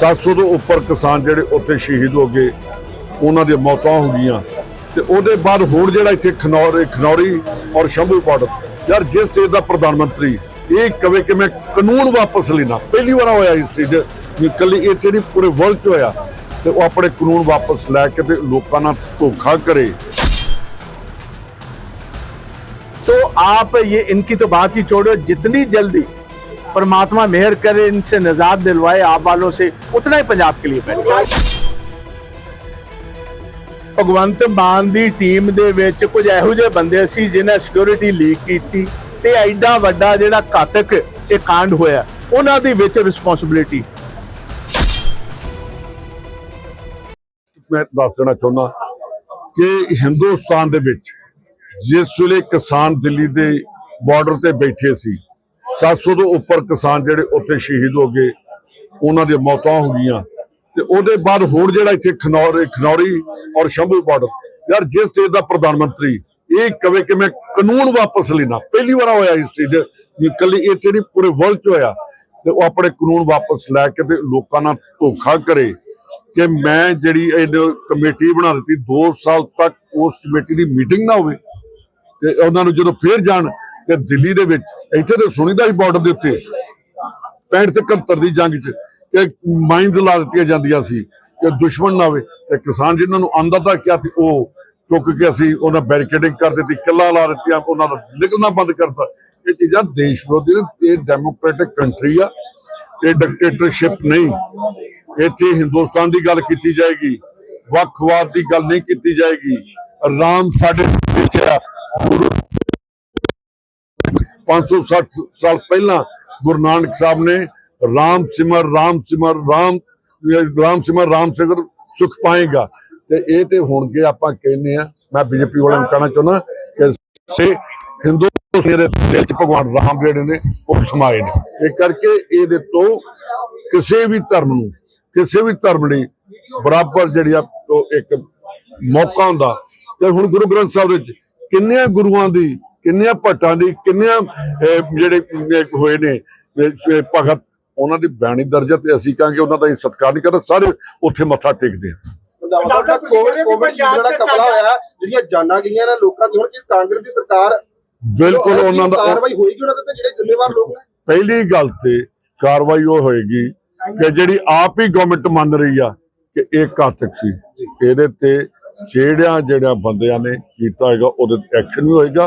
700 ਤੋਂ ਉੱਪਰ ਕਿਸਾਨ ਜਿਹੜੇ ਉੱਥੇ ਸ਼ਹੀਦ ਹੋ ਗਏ, ਉਹਨਾਂ ਦੀਆਂ ਮੌਤਾਂ ਹੋ ਗਈਆਂ। ਤੇ ਉਹਦੇ ਬਾਅਦ ਹੋਰ ਜਿਹੜਾ ਇੱਥੇ ਖਨੌਰ, ਖਨੌਰੀ ਔਰ ਸ਼ੰਭੂ ਬਾਰਡਰ ਯਾਰ ਜਿਸ ਦੇਸ਼ ਦਾ ਪ੍ਰਧਾਨ ਮੰਤਰੀ, ਇਹ ਕਵੇ ਕਿ ਮੈਂ ਕਾਨੂੰਨ ਵਾਪਸ ਲੈਣਾ ਪਹਿਲੀ ਵਾਰ ਹੋਇਆ ਇਸ ਚੀਜ਼ ਕੱਲੀ ਇੱਥੇ ਨਹੀਂ, ਪੂਰੇ ਵਰਲਡ 'ਚ ਹੋਇਆ। ਤੇ ਉਹ ਆਪਣੇ ਕਾਨੂੰਨ ਵਾਪਸ ਲੈ ਕੇ ਤੇ ਲੋਕਾਂ ਨਾਲ ਧੋਖਾ ਕਰੇ। ਸੋ ਆਪ ਇਹ ਇਨਕੀ ਤਾਂ ਬਾਤ ਹੀ ਛੋੜੋ, ਜਿਤਨੀ ਜਲਦੀ परमात्मा मेहर करे इनसे निजात दिलवाए आप वालों से उतना ही पंजाब के लिए बेहतर ਭਗਵੰਤ ਮਾਨ ਦੀ ਟੀਮ ਦੇ ਵਿੱਚ ਕੁਝ ਇਹੋ ਜਿਹੇ ਬੰਦੇ ਸੀ ਜਿਨ੍ਹਾਂ ਸਿਕਿਉਰਿਟੀ ਲੀਕ ਕੀਤੀ ਤੇ ਐਡਾ ਵੱਡਾ ਜਿਹੜਾ ਘਾਤਕ ਇਹ ਕਾਂਡ ਹੋਇਆ ਉਹਨਾਂ ਦੀ ਵਿੱਚ ਰਿਸਪੌਂਸਿਬਿਲਿਟੀ ਮੈਂ ਦੱਸ ਦੇਣਾ ਚਾਹੁੰਦਾ ਕਿ ਹਿੰਦੁਸਤਾਨ ਦੇ ਵਿੱਚ ਜਿਸ ਵੇਲੇ ਕਿਸਾਨ ਦਿੱਲੀ ਦੇ ਬਾਰਡਰ ਤੇ ਬੈਠੇ ਸੀ 700 ਤੋਂ ਉੱਪਰ ਕਿਸਾਨ ਜਿਹੜੇ ਉੱਥੇ ਸ਼ਹੀਦ ਹੋ ਗਏ, ਉਹਨਾਂ ਦੀਆਂ ਮੌਤਾਂ ਹੋ ਗਈਆਂ। ਤੇ ਉਹਦੇ ਬਾਅਦ ਹੁਣ ਜਿਹੜਾ ਇੱਥੇ ਖਨੌਰ, ਖਨੌਰੀ ਔਰ ਸ਼ੰਭੂ ਬਾਰਡਰ ਯਾਰ ਜਿਸ ਦੇਸ਼ ਦਾ ਪ੍ਰਧਾਨ ਮੰਤਰੀ, ਇਹ ਕਵੇ ਕਿ ਮੈਂ ਕਾਨੂੰਨ ਵਾਪਸ ਲੈਣਾ ਪਹਿਲੀ ਵਾਰ ਹੋਇਆ ਇਸ ਚੀਜ਼ ਇਕੱਲੀ ਇੱਥੇ ਨਹੀਂ, ਪੂਰੇ ਵਰਲਡ 'ਚ ਹੋਇਆ। ਤੇ ਉਹ ਆਪਣੇ ਕਾਨੂੰਨ ਵਾਪਸ ਲੈ ਕੇ ਤੇ ਲੋਕਾਂ ਨਾਲ ਧੋਖਾ ਕਰੇ ਕਿ ਮੈਂ ਜਿਹੜੀ ਇਹ ਕਮੇਟੀ ਬਣਾ ਦਿੱਤੀ 2 ਸਾਲ ਤੱਕ ਉਸ ਕਮੇਟੀ ਦੀ ਮੀਟਿੰਗ ਨਾ ਹੋਵੇ ਤੇ ਉਹਨਾਂ ਨੂੰ ਜਦੋਂ ਫੇਰ ਜਾਣ ਤੇ ਦਿੱਲੀ ਦੇ ਵਿੱਚ, ਇੱਥੇ ਤੇ ਸੁਣੀਦਾ ਹੀ ਬਾਰਡਰ ਦੇ ਉੱਤੇ। 65 ਤੇ 71 ਦੀ ਜੰਗ 'ਚ ਕਿ ਮਾਈਨਸ ਲਾ ਦਿੱਤੀਆਂ ਜਾਂਦੀਆਂ ਸੀ ਕਿ ਦੁਸ਼ਮਣ ਨਾ ਆਵੇ। ਤੇ ਕਿਸਾਨ ਜਿਨ੍ਹਾਂ ਨੂੰ ਆਂਦਾ ਤਾਂ ਕਿਹਾ ਤੇ ਉਹ ਚੁੱਕ ਕੇ ਅਸੀਂ ਉਹਨਾਂ ਬੈਰੀਕੇਡਿੰਗ ਕਰ ਦਿੱਤੀ, ਕਿੱਲਾ ਲਾ ਦਿੱਤੀਆਂ, ਉਹਨਾਂ ਦਾ ਨਿਕਲਣਾ ਬੰਦ ਕਰਤਾ। ਇਹ ਚੀਜ਼ਾਂ ਦੇਸ਼ ਵਿਰੋਧੀ ਨੇ, ਇਹ ਡੈਮੋਕ੍ਰੈਟਿਕ ਕੰਟਰੀ ਆ, ਇਹ ਡਿਕਟੇਟਰਸ਼ਿਪ ਨਹੀਂ। ਇੱਥੇ ਹਿੰਦੁਸਤਾਨ ਦੀ ਗੱਲ ਕੀਤੀ ਜਾਏਗੀ, ਵੱਖਵਾਦ ਦੀ ਗੱਲ ਨਹੀਂ ਕੀਤੀ ਜਾਏਗੀ। ਆਰਾਮ ਸਾਡੇ ਵਿੱਚ ਆ 560 ਸਾਲ ਪਹਿਲਾਂ ਗੁਰੂ ਨਾਨਕ ਸਾਹਿਬ ਨੇ ਰਾਮ ਸਿਮਰ ਰਾਮ ਸਿਮਰ, ਰਾਮ ਰਾਮ ਸਿਮਰ ਰਾਮ ਸਿਮਰ ਸੁਖ ਪਾਏਗਾ। ਤੇ ਇਹ ਤੇ ਹੁਣ ਕੇ ਆਪਾਂ ਕਹਿੰਦੇ ਆ ਮੈਂ ਬੀਜੇਪੀ ਵਾਲਿਆਂ ਨੂੰ ਕਹਿਣਾ ਚਾਹੁੰਦਾ ਕਿ ਸੇ ਹਿੰਦੂ ਮੇਰੇ ਦਿਲ ਚ ਭਗਵਾਨ ਰਾਮ ਜਿਹੜੇ ਨੇ, ਉਹ ਸਮਾਏ ਨੇ। ਇਹ ਕਰਕੇ ਇਹਦੇ ਤੋਂ ਕਿਸੇ ਵੀ ਧਰਮ ਨੂੰ, ਕਿਸੇ ਵੀ ਧਰਮ ਲਈ ਬਰਾਬਰ ਜਿਹੜੀ ਆ ਇੱਕ ਮੌਕਾ ਹੁੰਦਾ। ਤੇ ਹੁਣ ਗੁਰੂ ਗ੍ਰੰਥ ਸਾਹਿਬ ਵਿੱਚ ਕਿੰਨੇ ਗੁਰੂਆਂ ਦੀ ਕਿੰਨਿਆਂ ਭੱਟਾਂ ਦੀ ਕਿੰਨਿਆਂ ਜਿਹੜੇ ਹੋਏ ਨੇ ਭਗਤ ਉਹਨਾਂ ਦੀ ਬਾਣੀ ਦਰਜਾ ਤੇ ਅਸੀਂ ਕਹਾਂਗੇ ਉਹਨਾਂ ਦਾ ਹੀ ਸਤਿਕਾਰ ਨਹੀਂ ਕਰਦਾ ਸਾਰੇ ਉੱਥੇ ਮੱਥਾ ਟੇਕਦੇ ਆ। ਪੰਜਾਬ ਦਾ ਕੋਵਿਡ ਕੋਵਿਡ ਜਿਹੜਾ ਕਮਲਾ ਹੋਇਆ ਜਿਹੜੀਆਂ ਜਾਨਾਂ ਗਈਆਂ ਨੇ ਲੋਕਾਂ ਦੀ ਹੁਣ ਕਿ ਕਾਂਗਰਸ ਦੀ ਸਰਕਾਰ ਬਿਲਕੁਲ ਉਹਨਾਂ ਦਾ ਕਾਰਵਾਈ ਹੋਏਗੀ ਉਹਨਾਂ ਦੇ ਤੇ ਜਿਹੜੇ ਜ਼ਿੰਮੇਵਾਰ ਲੋਕ ਨੇ? ਪਹਿਲੀ ਗੱਲ ਤੇ ਕਾਰਵਾਈ ਉਹ ਹੋਏਗੀ ਕਿ ਜਿਹੜੀ ਆਪ ਹੀ ਗਵਰਨਮੈਂਟ ਮੰਨ ਰਹੀ ਆ ਕਿ ਇਹ ਘਾਤਕ ਸੀ। ਇਹਦੇ ਤੇ ਜਿਹੜਿਆਂ ਜਿਹੜਿਆਂ ਬੰਦਿਆਂ ਨੇ ਕੀਤਾ ਹੈਗਾ ਉਹਦੇ ਐਕਸ਼ਨ ਵੀ ਹੋਏਗਾ।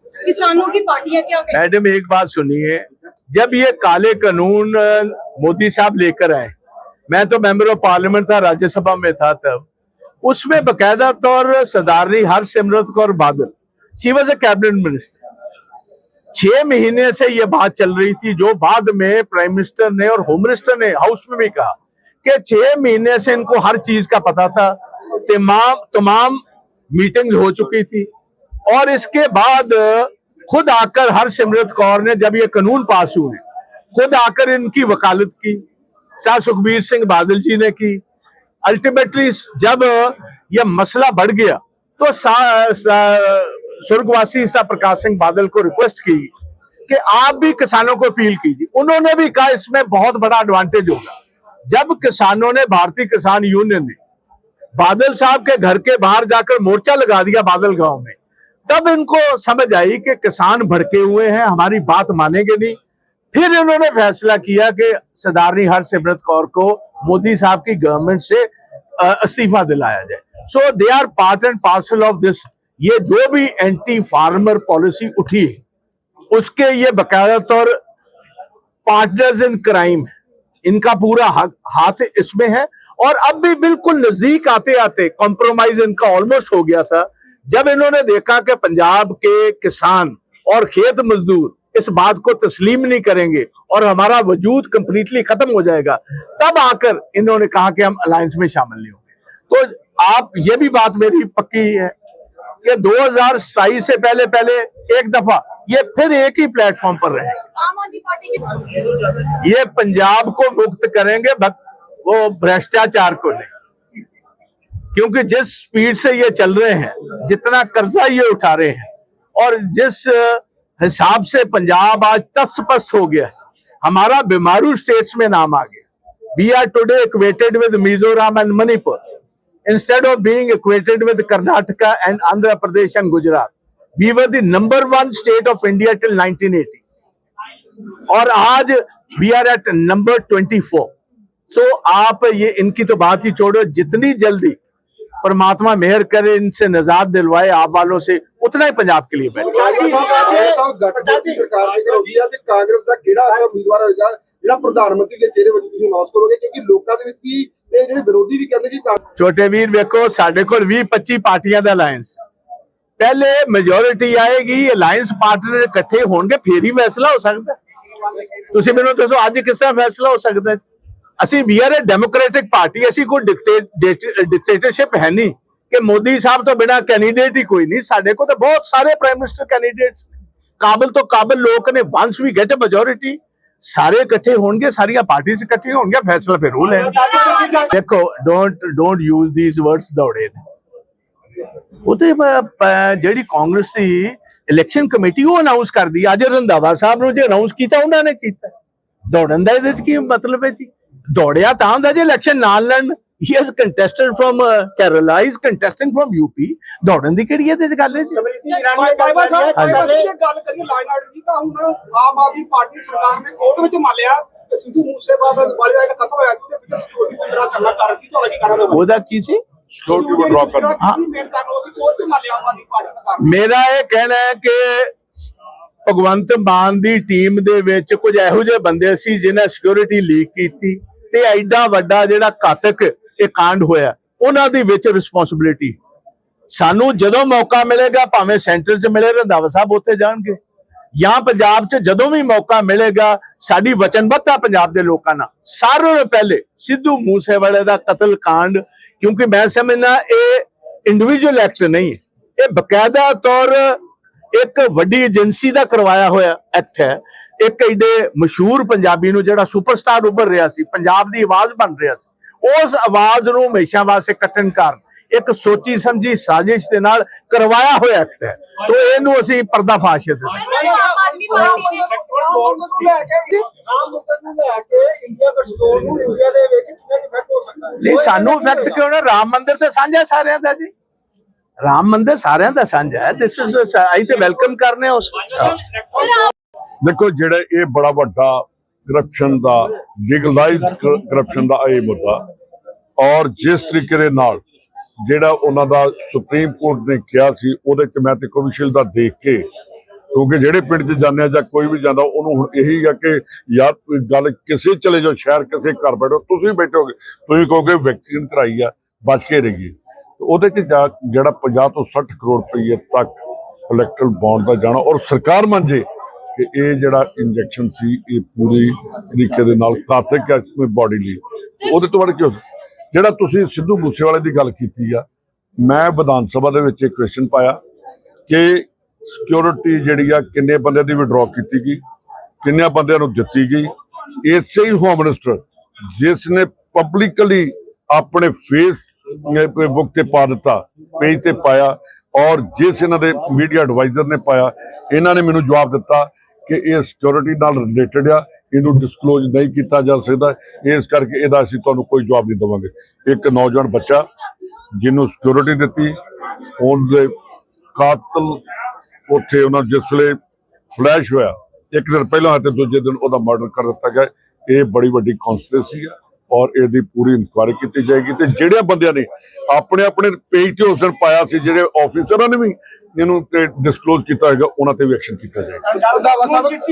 کسانوں کی پارٹیاں کیا میڈم، ایک بات سنیے۔ جب یہ کالے قانون مودی صاحب لے کر آئے، میں تو ممبر آف پارلیمنٹ تھا، راجیہ سبھا میں تھا تب، اس میں باقاعدہ طور صدارنی Har Simrat Kaur Badal she was a cabinet minister چھ مہینے سے یہ بات چل رہی تھی، جو بعد میں پرائم منسٹر نے اور ہوم منسٹر نے ہاؤس میں بھی کہا کہ چھ مہینے سے ان کو ہر چیز کا پتا تھا، تمام تمام میٹنگ ہو چکی تھی۔ اور اس کے بعد خود آ کر ہر سمرت کور نے جب یہ قانون پاس ہوئے، خود آ کر ان کی وکالت کی شاہ سکھبیر سنگھ بادل جی نے کی۔ الٹیمیٹلی جب یہ مسئلہ بڑھ گیا تو سرگواسی سا پرکاش سنگھ بادل کو ریکویسٹ کی کہ آپ بھی کسانوں کو اپیل کیجیے۔ انہوں نے بھی کہا اس میں بہت بڑا ایڈوانٹیج ہوگا۔ جب کسانوں نے، بھارتی کسان یونین نے بادل صاحب کے گھر کے باہر جا کر مورچہ لگا دیا بادل گاؤں میں تب ان کو سمجھ آئی کہ کسان بھڑکے ہوئے ہیں، ہماری بات مانیں گے نہیں۔ پھر انہوں نے فیصلہ کیا کہ صدارنی ہر سمرت کور کو مودی صاحب کی گورنمنٹ سے استعفیٰ دلایا جائے۔ So they are part and parcel of this یہ جو بھی اینٹی فارمر پالیسی اٹھی ہے اس کے یہ باقاعدہ طور پارٹنرز ان کرائم ان کا پورا ہاتھ اس میں ہے۔ اور اب بھی بالکل نزدیک آتے آتے کمپرومائز ان کا آلموسٹ ہو گیا تھا۔ جب انہوں نے دیکھا کہ پنجاب کے کسان اور کھیت مزدور اس بات کو تسلیم نہیں کریں گے اور ہمارا وجود کمپلیٹلی ختم ہو جائے گا تب آ کر انہوں نے کہا کہ ہم الائنس میں شامل نہیں ہوں گے۔ تو آپ یہ بھی بات میری پکی ہے کہ دو ہزار ستائیس سے پہلے پہلے ایک دفعہ یہ پھر ایک ہی پلیٹ فارم پر رہے یہ پنجاب کو مکت کریں گے وہ بھرشٹاچار کو نہیں۔ کیونکہ جس سپیڈ سے یہ چل رہے ہیں، جتنا قرضہ یہ اٹھا رہے ہیں، اور جس حساب سے پنجاب آج تس پس ہو گیا ہے، ہمارا بیمارو سٹیٹس میں نام آ گیا۔ We are today equated with Mizoram and Manipur instead of being equated with Karnataka and Andhra Pradesh and Gujarat we were the number one state of India till nineteen eighty اور آج we are at number twenty four so آپ یہ ان کی تو بات ہی چھوڑو، جتنی جلدی परमात्मा मेहर करे इनसे निजात दिलवाए आप वालों से उतना ही पंजाब के लिए बेटर ਕਾਂਗਰਸ ਸਾਹਿਬ ਕਾਂਗਰਸ ਸਾਹਿਬ ਗੱਠਜੋੜ ਦੀ ਸਰਕਾਰ ਜੇਕਰ ਹੁੰਦੀ ਆ ਤੇ ਕਾਂਗਰਸ ਦਾ ਕਿਹੜਾ ਐਸਾ ਉਮੀਦਵਾਰ ਹੋਏਗਾ ਜਿਹੜਾ ਪ੍ਰਧਾਨ ਮੰਤਰੀ ਦੇ ਚਿਹਰੇ ਵਜੋਂ ਤੁਸੀਂ ਅਨਾਉਂਸ ਕਰੋਗੇ ਕਿਉਂਕਿ ਲੋਕਾਂ ਦੇ ਵਿੱਚ ਵੀ ਇਹ ਜਿਹੜੇ ਵਿਰੋਧੀ ਵੀ ਕਹਿੰਦੇ ਕਿ ਕਾਂਗਰਸ ਛੋਟੇ ਵੀਰ ਵੇਖੋ ਸਾਡੇ ਕੋਲ 20 25 ਪਾਰਟੀਆਂ ਦਾ ਅਲਾਈਅੰਸ ਪਹਿਲੇ ਮੈਜੋਰਿਟੀ ਆਏਗੀ ਅਲਾਈਅੰਸ ਪਾਰਟਨਰ ਇਕੱਠੇ ਹੋਣਗੇ ਫੇਰ ਹੀ ਫੈਸਲਾ ਹੋ ਸਕਦਾ ਹੈ। ਤੁਸੀਂ ਮੈਨੂੰ ਦੱਸੋ ਅੱਜ ਕਿਸ ਤਰ੍ਹਾਂ ਫੈਸਲਾ ਹੋ ਸਕਦਾ ਹੈ? ਅਸੀਂ we are a democratic party ਅਸੀਂ ਕੋਈ ਡਿਕਟੇਟਰਸ਼ਿਪ ਹੈ ਨਹੀਂ ਕਿ ਮੋਦੀ ਸਾਹਿਬ ਤੋਂ ਬਿਨਾ ਕੈਂਡੀਡੇਟ ਹੀ ਕੋਈ ਨਹੀਂ। ਸਾਡੇ ਕੋਲ ਤਾਂ ਬਹੁਤ ਸਾਰੇ ਪ੍ਰਾਈਮ ਮਿਨਿਸਟਰ ਕੈਂਡੀਡੇਟਸ ਕਾਬਲ ਤੋਂ ਕਾਬਲ ਲੋਕ ਨੇ once we get a majority ਸਾਰੇ ਇਕੱਠੇ ਹੋਣਗੇ, ਸਾਰੀਆਂ ਪਾਰਟੀਆਂ ਇਕੱਠੇ ਹੋਣਗੇ ਫੈਸਲਾ ਫਿਰ ਉਹ ਲੈਣਗੇ ਦੇਖੋ don't don't use these words ਦੌੜੇ ਨੇ। ਉਹ ਜਿਹੜੀ ਕਾਂਗਰਸ ਦੀ ਇਲੈਕਸ਼ਨ ਕਮੇਟੀ ਉਹ ਅਨਾਉਂਸ ਕਰਦੀ। ਹੈ। ਅੱਜ ਰੰਧਾਵਾ ਸਾਹਿਬ ਨੂੰ ਜੇ ਅਨਾਉਂਸ ਕੀਤਾ, ਉਹਨਾਂ ਨੇ ਕੀਤਾ। ਦੌੜਨ ਦਾ ਇਹਦੇ ਚ ਕੀ ਮਤਲਬ ਹੈ ਜੀ? ਦੌੜਿਆ ਤਾਂ ਹੁੰਦਾ ਜੇ ਇਲੈਕਸ਼ਨ ਨਾਲ ਲੜਨ। ਹੀ ਇਸ ਕੰਟੈਸਟੈਂਟ ਫਰਮ ਕੇਰਲਾ ਇਸ ਕੰਟੈਸਟੈਂਟ ਫਰਮ ਯੂਪੀ ਦੌੜਨ ਦੀ ਕਿਹੜੀ ਇਹਦੇ ਚ ਗੱਲ ਹੈ ਨੇ ਗੱਲ ਬਾਬਾ ਕਰੀ ਹੈ ਸਾਹਿਬ ਬਾਬਾ ਪਹਿਲੇ ਸਾਹਿਬ ਜੇ ਗੱਲ ਕਰੀਏ ਲਾਈਨ ਆਰਡਰ ਦੀ ਤਾਂ ਹੁਣ ਆਮ ਆਦਮੀ ਪਾਰਟੀ ਸਰਕਾਰ ਨੇ ਕੋਰਟ ਵਿੱਚ ਮੰਨ ਲਿਆ ਕਿ ਸਿੱਧੂ ਮੂਸੇਵਾਲਾ ਵਾਲੇ ਦਾ ਜਿਹੜਾ ਕਤਲ ਹੋਇਆ ਸੀ ਉਹਦੇ ਸਿਕਿਉਰਿਟੀ ਕਰਨਾ ਕੀ ਤੁਹਾਡਾ ਕੀ ਕਹਿਣਾ ਹੈ ਉਹਦਾ ਕੀ ਸੀ? ਸਿਕਿਉਰਿਟੀ ਕਰਨਾ। ਹਾਂ। ਨੇ। ਮੇਰਾ ਇਹ ਕਹਿਣਾ ਹੈ ਕਿ ਭਗਵੰਤ ਮਾਨ ਦੀ ਟੀਮ ਦੇ ਵਿੱਚ ਕੁਝ ਇਹੋ ਜਿਹੇ ਬੰਦੇ ਸੀ ਜਿਨ੍ਹਾਂ ਸਿਕਿਉਰਿਟੀ ਲੀਕ ਕੀਤੀ। ਤੇ ਐਡਾ ਵੱਡਾ ਜਿਹੜਾ ਘਾਤਕ ਇਹ ਕਾਂਡ ਹੋਇਆ, ਉਹਨਾਂ ਦੀ ਵਿੱਚ ਰਿਸਪੌਂਸਿਬਿਲਿਟੀ ਸਾਨੂੰ ਜਦੋਂ ਮੌਕਾ ਮਿਲੇਗਾ, ਭਾਵੇਂ ਸੈਂਟਰ 'ਚ ਮਿਲੇ, ਰੰਧਾਵਾ ਸਾਹਿਬ ਉੱਥੇ ਜਾਣਗੇ। ਜਾਂ ਪੰਜਾਬ 'ਚ ਜਦੋਂ ਵੀ ਮੌਕਾ ਮਿਲੇਗਾ, ਸਾਡੀ ਵਚਨਬੱਧਤਾ ਪੰਜਾਬ ਦੇ ਲੋਕਾਂ ਨਾਲ। ਸਾਰਿਆਂ ਤੋਂ ਪਹਿਲੇ ਸਿੱਧੂ ਮੂਸੇਵਾਲੇ ਦਾ ਕਤਲ ਕਾਂਡ, ਕਿਉਂਕਿ ਮੈਂ ਸਮਝਣਾ ਇਹ ਇੰਡੀਵਿਜੂਅਲ ਐਕਟ ਨਹੀਂ ਹੈ। ਇਹ ਬਕਾਇਦਾ ਤੌਰ ਇੱਕ ਵੱਡੀ ਏਜੰਸੀ ਦਾ ਕਰਵਾਇਆ ਹੋਇਆ ਐਕਟ ਹੈ। ਇੱਕ ਐਡੇ ਮਸ਼ਹੂਰ ਪੰਜਾਬੀ ਨੂੰ ਜਿਹੜਾ ਸੁਪਰਸਟਾਰ ਉੱਭਰ ਰਿਹਾ ਸੀ ਪੰਜਾਬ ਦੀ ਆਵਾਜ਼ ਬਣ ਰਿਹਾ ਸੀ ਉਸ ਆਵਾਜ਼ ਨੂੰ ਹਮੇਸ਼ਾ ਵਾਸਤੇ ਕੱਟਣ ਕਾਰਨ ਇੱਕ ਸੋਚੀ ਸਮਝੀ ਸਾਜ਼ਿਸ਼ ਦੇ ਨਾਲ ਕਰਵਾਇਆ ਹੋਇਆ ਐਕਟ ਹੈ। ਤੋਂ ਇਹਨੂੰ ਅਸੀਂ ਪਰਦਾਫਾਸ਼ ਦੇ ਨਹੀਂ ਸਾਨੂੰ ਇਫੈਕਟ ਕਿਉਂ ਨਾ? ਰਾਮ ਮੰਦਿਰ ਤੇ ਸਾਂਝਾ ਸਾਰਿਆਂ ਦਾ ਜੀ। ਰਾਮ ਮੰਦਿਰ ਸਾਰਿਆਂ ਦਾ ਸਾਂਝਾ ਹੈ। ਦਿਸ ਇਜ਼ ਆਈ ਤੇ ਵੈਲਕਮ ਕਰਨੇ ਉਸ। ਦੇਖੋ ਜਿਹੜਾ ਇਹ ਬੜਾ ਵੱਡਾ ਕਰਪਸ਼ਨ ਦਾ ਲੀਗਲਾਈਜ਼ਡ ਕਰਪਸ਼ਨ ਦਾ ਇਹ ਮੁੱਦਾ ਔਰ ਜਿਸ ਤਰੀਕੇ ਦੇ ਨਾਲ ਜਿਹੜਾ ਉਹਨਾਂ ਦਾ ਸੁਪਰੀਮ ਕੋਰਟ ਨੇ ਕਿਹਾ ਸੀ, ਉਹਦੇ ਚ ਮੈਂ ਤੇ ਕਮਿਸ਼ਨ ਦਾ ਦੇਖ ਕੇ, ਕਿਉਂਕਿ ਜਿਹੜੇ ਪਿੰਡ 'ਚ ਜਾਂਦੇ ਆ ਜਾਂ ਕੋਈ ਵੀ ਜਾਂਦਾ, ਉਹਨੂੰ ਹੁਣ ਇਹੀ ਆ ਕਿ ਯਾਰ ਗੱਲ ਕਿਸੇ ਚਲੇ ਜਾਓ, ਸ਼ਹਿਰ ਕਿਸੇ ਘਰ ਬੈਠੋ, ਤੁਸੀਂ ਬੈਠੋਗੇ, ਤੁਸੀਂ ਕਹੋਗੇ ਵੈਕਸੀਨ ਕਰਾਈ ਆ, ਬਚ ਕੇ ਰਹੀਏ। ਉਹਦੇ 'ਚ ਜਾ- ਜਿਹੜਾ 50 ਤੋਂ 60 ਕਰੋੜ ਰੁਪਏ ਤੱਕ ਇਲੈਕਟਰਲ ਬੌਂਡ ਦਾ ਜਾਣਾ ਔਰ ਸਰਕਾਰ ਮੰਨਜੇ ਕਿ ਇਹ ਜਿਹੜਾ ਇੰਜੈਕਸ਼ਨ ਸੀ, ਇਹ ਪੂਰੀ ਤਰੀਕੇ ਦੇ ਨਾਲ ਘਾਤਕ ਹੈ, ਕੋਈ ਬਾਡੀ ਲਈ। ਉਹਦੇ ਤੋਂ ਬਾਅਦ ਕੀ ਜਿਹੜਾ ਤੁਸੀਂ ਸਿੱਧੂ ਮੂਸੇਵਾਲੇ ਦੀ ਗੱਲ ਕੀਤੀ ਆ, ਮੈਂ ਵਿਧਾਨ ਸਭਾ ਦੇ ਵਿੱਚ ਇੱਕ ਕੁਐਸਚਨ ਪਾਇਆ ਕਿ ਸਿਕਿਉਰਿਟੀ ਜਿਹੜੀ ਆ, ਕਿੰਨੇ ਬੰਦਿਆਂ ਦੀ ਵਿਡਰਾਅ ਕੀਤੀ ਗਈ, ਕਿੰਨਿਆਂ ਬੰਦਿਆਂ ਨੂੰ ਦਿੱਤੀ ਗਈ। ਇਸੇ ਹੀ ਹੋਮ ਮਿਨਿਸਟਰ ਜਿਸ ਨੇ ਪਬਲਿਕਲੀ ਆਪਣੇ ਫੇਸ ਬੁੱਕ ਤੇ ਪਾ ਦਿੱਤਾ ਪੇਜ ਤੇ ਪਾਇਆ। ਔਰ ਜਿਸ ਇਹਨਾਂ ਦੇ ਮੀਡੀਆ ਐਡਵਾਈਜ਼ਰ ਨੇ ਪਾਇਆ, ਇਹਨਾਂ ਨੇ ਮੈਨੂੰ ਜਵਾਬ ਦਿੱਤਾ ਕਿ ਇਹ ਸਿਕਿਉਰਿਟੀ ਨਾਲ ਰਿਲੇਟਡ ਆ, ਇਹਨੂੰ ਡਿਸਕਲੋਜ਼ ਨਹੀਂ ਕੀਤਾ ਜਾ ਸਕਦਾ। ਇਸ ਕਰਕੇ ਇਹਦਾ ਅਸੀਂ ਤੁਹਾਨੂੰ ਕੋਈ ਜਵਾਬ ਨਹੀਂ ਦੇਵਾਂਗੇ। ਇੱਕ ਨੌਜਵਾਨ ਬੱਚਾ ਜਿਹਨੂੰ ਸਿਕਿਉਰਿਟੀ ਦਿੱਤੀ, ਉਹਦੇ ਕਾਤਲ ਉੱਥੇ ਉਹਨਾਂ ਜਿਸ ਵੇਲੇ ਫਲੈਸ਼ ਹੋਇਆ, ਇੱਕ ਦਿਨ ਪਹਿਲਾਂ ਤੇ ਦੂਜੇ ਦਿਨ ਉਹਦਾ ਮਰਡਰ ਕਰ ਦਿੱਤਾ ਗਿਆ। ਇਹ ਬੜੀ ਵੱਡੀ ਕਨਸਪੀਰੇਸੀ ਆ। ਔਰ ਇਹਦੀ ਪੂਰੀ ਇਨਕੁਆਇਰੀ ਕੀਤੀ ਜਾਏਗੀ ਤੇ ਜਿਹੜੇ ਬੰਦਿਆਂ ਨੇ ਆਪਣੇ ਆਪਣੇ ਪੇਜ ਤੇ ਉਸ ਦਿਨ ਪਾਇਆ ਸੀ, ਜਿਹੜੇ ਆਫੀਸਰਾਂ ਨੇ ਵੀ, ਇਹਨੂੰ ਡਿਸਕਲੋਜ਼ ਕੀਤਾ ਹੈਗਾ ਉਹਨਾਂ ਤੇ ਵੀ ਐਕਸ਼ਨ ਕੀਤਾ ਜਾਏਗਾ।